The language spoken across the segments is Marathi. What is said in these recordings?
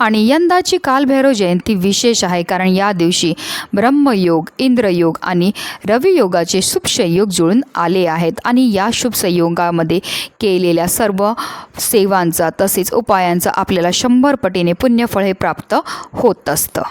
आणि यंदाची कालभैरव जयंती विशेष आहे कारण या दिवशी ब्रह्मयोग इंद्रयोग आणि रवियोगाचे शुभ संयोग जुळून आले आहेत. आणि या शुभ संयोगामध्ये केलेल्या सर्व सेवांचा तसेच उपायांचा आपल्याला शंभर पटीने पुण्यफळ हे प्राप्त होत असतं.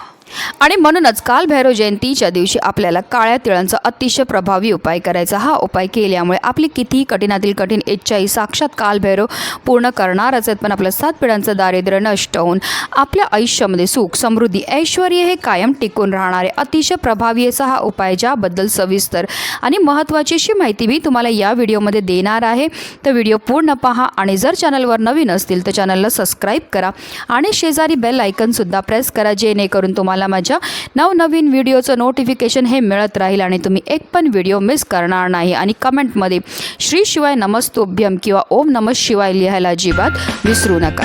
आणि म्हणूनच कालभैरव जयंतीच्या दिवशी आपल्याला काळ्या तिळांचा अतिशय प्रभावी उपाय करायचा. हा उपाय केल्यामुळे आपली कितीही कठीणातील कठीण इच्छाही साक्षात कालभैरव पूर्ण करणारच आहेत. पण आपल्या सात पिढ्यांचं दारिद्र्य नष्ट होऊन आपल्या आयुष्यामध्ये सुख समृद्धी ऐश्वर हे कायम टिकून राहणारे अतिशय प्रभावी असा हा उपाय ज्याबद्दल सविस्तर आणि महत्त्वाची अशी माहिती मी तुम्हाला या व्हिडिओमध्ये देणार आहे. तर व्हिडिओ पूर्ण पहा आणि जर चॅनलवर नवीन असतील तर चॅनलला सबस्क्राईब करा आणि शेजारी बेल आयकनसुद्धा प्रेस करा जेणेकरून तुम्हाला माझ्या नवनवीन व्हिडिओचं नोटिफिकेशन हे मिळत राहील आणि तुम्ही एक पण व्हिडिओ मिस करणार नाही. आणि कमेंटमध्ये श्री शिवाय नमस्तोभ्यम किंवा ओम नमः शिवाय लिहायला अजिबात विसरू नका.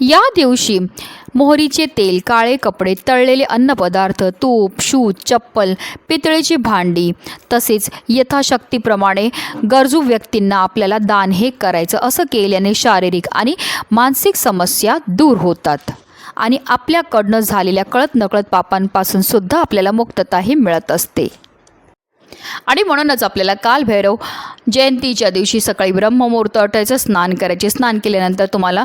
या दिवशी मोहरीचे तेल काळे कपडे तळलेले अन्नपदार्थ तूप शूज चप्पल पितळेची भांडी तसेच यथाशक्तीप्रमाणे गरजू व्यक्तींना आपल्याला दान हे करायचं असं केल्याने शारीरिक आणि मानसिक समस्या दूर होतात आणि आपल्याकडनं झालेल्या कळत नकळत पापांपासून सुद्धा आपल्याला मुक्तताही मिळत असते. आणि म्हणूनच आपल्याला कालभैरव जयंतीच्या दिवशी सकाळी ब्रह्ममुहूर्त अटायचं स्नान करायचे. स्नान केल्यानंतर तुम्हाला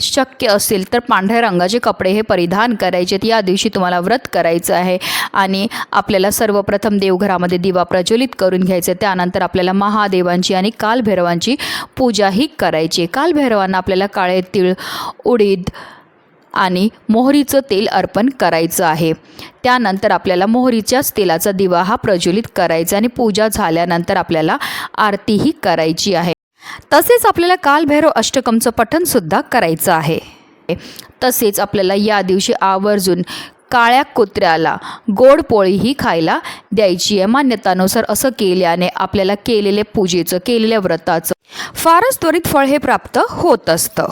शक्य असेल तर पांढऱ्या रंगाचे कपडे हे परिधान करायचे. या दिवशी तुम्हाला व्रत करायचं आहे आणि आपल्याला सर्वप्रथम देवघरामध्ये दिवा प्रज्वलित करून घ्यायचे. त्यानंतर आपल्याला महादेवांची आणि कालभैरवांची पूजाही करायची. कालभैरवांना आपल्याला काळे तीळ उडीद आणि मोहरीचं तेल अर्पण करायचं आहे. त्यानंतर आपल्याला मोहरीच्याच तेलाचा दिवा हा प्रज्वलित करायचा आणि पूजा झाल्यानंतर आपल्याला आरतीही करायची आहे. तसेच आपल्याला कालभैरव अष्टकमचं पठणसुद्धा करायचं आहे. तसेच आपल्याला या दिवशी आवर्जून काळ्या कुत्र्याला गोड पोळीही खायला द्यायची आहे. मान्यतानुसार असं केल्याने आपल्याला केलेल्या पूजेचं केलेल्या व्रताचं फारच त्वरित फळ हे प्राप्त होत असतं.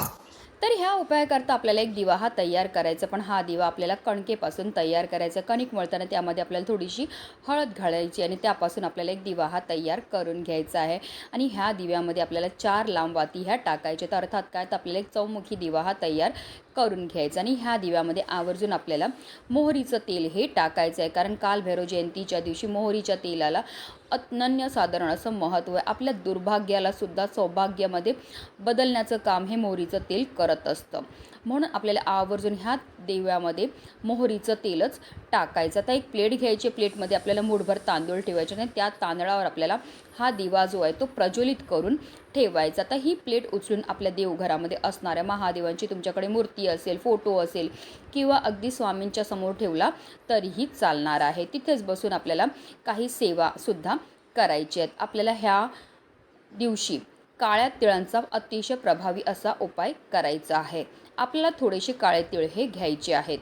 तर ह्या उपायाकरता आपल्याला एक दिवा हा तयार करायचा पण हा दिवा आपल्याला कणकेपासून तयार करायचा. कणिक मळताना त्यामध्ये आपल्याला थोडीशी हळद घालायची आणि त्यापासून आपल्याला एक दिवा हा तयार करून घ्यायचा आहे. आणि ह्या दिव्यामध्ये आपल्याला चार लांब वाती ह्या टाकायच्या तर अर्थात काय? तर आपल्याला एक चौमुखी दिवा हा तयार करून घ्यायचा आणि ह्या दिव्यामध्ये आवर्जून आपल्याला मोहरीचं तेल हे टाकायचं आहे. कारण काल भैरव जयंतीच्या दिवशी मोहरीच्या तेलाला अनन्यसाधारण असं महत्त्व आहे. आपल्या दुर्भाग्याला सुद्धा सौभाग्यामध्ये बदलण्याचं काम हे मोहरीचं तेल करत असतं. म्हणून आपल्याला आवर्जून ह्या देव्यामध्ये मोहरीचं तेलच टाकायचं. आता एक प्लेट घ्यायची प्लेटमध्ये आपल्याला मूठभर तांदूळ ठेवायचे आणि त्या तांदळावर आपल्याला हा दिवा जो आहे तो प्रज्वलित करून ठेवायचा. आता ही प्लेट उचलून आपल्या देवघरामध्ये असणाऱ्या महादेवांची तुमच्याकडे मूर्ती असेल फोटो असेल किंवा अगदी स्वामींच्या समोर ठेवला तरीही चालणार आहे. तिथेच बसून आपल्याला काही सेवासुद्धा करायची आहेत. आपल्याला ह्या दिवशी काळ्या तिळांचा अतिशय प्रभावी असा उपाय करायचा आहे. आपल्याला थोडेसे काळे तिळ हे घ्यायचे आहेत.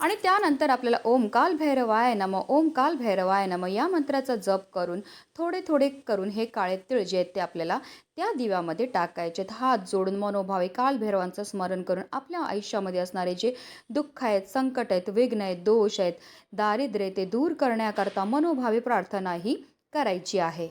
आणि त्यानंतर आपल्याला ओम काल भैरवाय नम ओम काल भैरवाय नम या मंत्राचा जप करून थोडे थोडे करून हे काळे तिळ जे आहेत ते आपल्याला त्या दिव्यामध्ये टाकायचे आहेत. हात जोडून मनोभावे कालभैरवांचं स्मरण करून आपल्या आयुष्यामध्ये असणारे जे दुःख आहेत संकट आहेत विघ्न आहेत दोष आहेत दारिद्र्य ते दूर करण्याकरता मनोभावे प्रार्थना ही करायची आहे.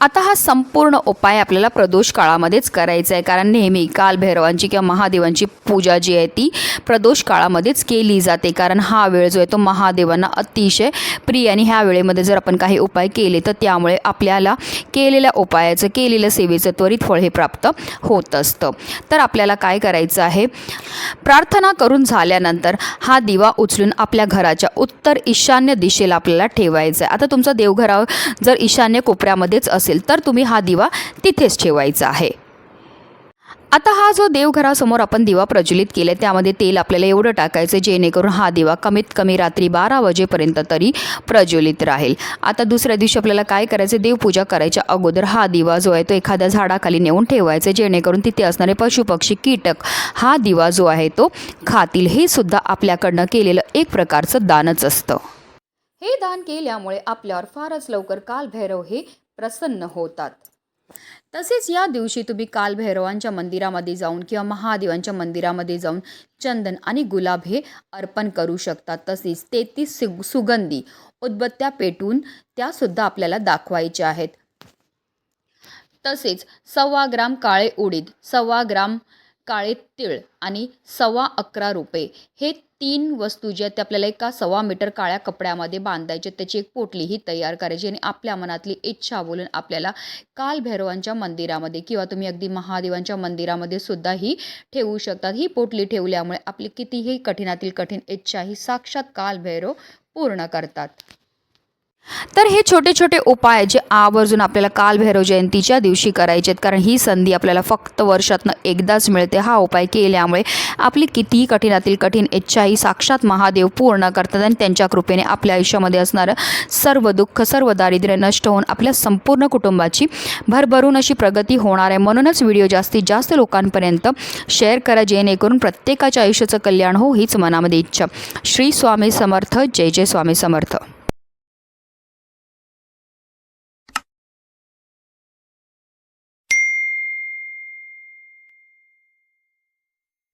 आता हा संपूर्ण उपाय आपल्याला प्रदोष काळामध्येच करायचा आहे. कारण नेहमी कालभैरवांची किंवा महादेवांची पूजा जी आहे ती प्रदोष काळामध्येच केली जाते. कारण हा वेळ जो आहे तो महादेवांना अतिशय प्रिय आणि ह्या वेळेमध्ये जर आपण काही उपाय केले तर त्यामुळे आपल्याला केलेल्या उपायाचं केलेल्या सेवेचं त्वरित फळ हे प्राप्त होत असतं. तर आपल्याला काय करायचं आहे? प्रार्थना करून झाल्यानंतर हा दिवा उचलून आपल्या घराच्या उत्तर ईशान्य दिशेला आपल्याला ठेवायचा आहे. आता तुमचा देवघरा जर ईशान्य कोपऱ्यामध्ये घरामध्येच असेल तर तुम्ही हा दिवा तिथेच ठेवायचा आहे. आता हा जो देवघरासमोर आपण दिवा प्रज्वलित केला त्यामध्ये तेल आपल्याला एवढं टाकायचं जेणेकरून हा दिवा कमीत कमी रात्री बारा वाजेपर्यंत तरी प्रज्वलित राहील. आता दुसऱ्या दिवशी आपल्याला काय करायचं देवपूजा करायच्या अगोदर हा दिवा जो आहे तो एखाद्या झाडाखाली नेऊन ठेवायचा जेणेकरून तिथे असणारे पशुपक्षी कीटक हा दिवा जो आहे तो खातील. हे सुद्धा आपल्याकडनं केलेलं एक प्रकारचं दानच असतं. हे दान केल्यामुळे आपल्यावर फारच लवकर कालभैरव हे प्रसन्न होतात. तसेच या दिवशी तुम्ही कालभैरवांच्या मंदिरामध्ये जाऊन किंवा महादेवांच्या मंदिरामध्ये जाऊन चंदन आणि गुलाब हे अर्पण करू शकतात तसेच तेहतीस सु सुगंधी उदबत्त्या पेटून त्यासुद्धा आपल्याला दाखवायच्या आहेत. तसेच सव्वा ग्राम काळे उडीद सव्वा ग्राम काळे तीळ आणि सव्वा अकरा रुपये. हे तीन वस्तू ज्या आहेत आपल्याला एका सव्वा मीटर काळ्या कपड्यामध्ये बांधायचे त्याची एक पोटली ही तयार करायची आणि आपल्या मनातली इच्छा बोलून आपल्याला कालभैरवांच्या मंदिरामध्ये किंवा तुम्ही अगदी महादेवांच्या मंदिरामध्ये सुद्धा ही ठेवू शकतात. ही पोटली ठेवल्यामुळे आपली कितीही कठीणातील कठीण इच्छा ही साक्षात कालभैरव पूर्ण करतात. तर हे छोटे छोटे उपाय जे आवर्जून आपल्याला कालभैरव जयंतीच्या दिवशी करायचे आहेत कारण ही संधी आपल्याला फक्त वर्षातनं एकदाच मिळते. हा उपाय केल्यामुळे आपली कितीही कठीणातील कठीण इच्छा ही साक्षात महादेव पूर्ण करतात आणि त्यांच्या कृपेने आपल्या आयुष्यामध्ये असणारं सर्व दुःख सर्व दारिद्र्य नष्ट होऊन आपल्या संपूर्ण कुटुंबाची भरभरून अशी प्रगती होणार आहे. म्हणूनच व्हिडिओ जास्तीत जास्त लोकांपर्यंत शेअर करा जेणेकरून प्रत्येकाच्या आयुष्याचं कल्याण हो हीच मनामध्ये इच्छा. श्री स्वामी समर्थ. जय जय स्वामी समर्थ.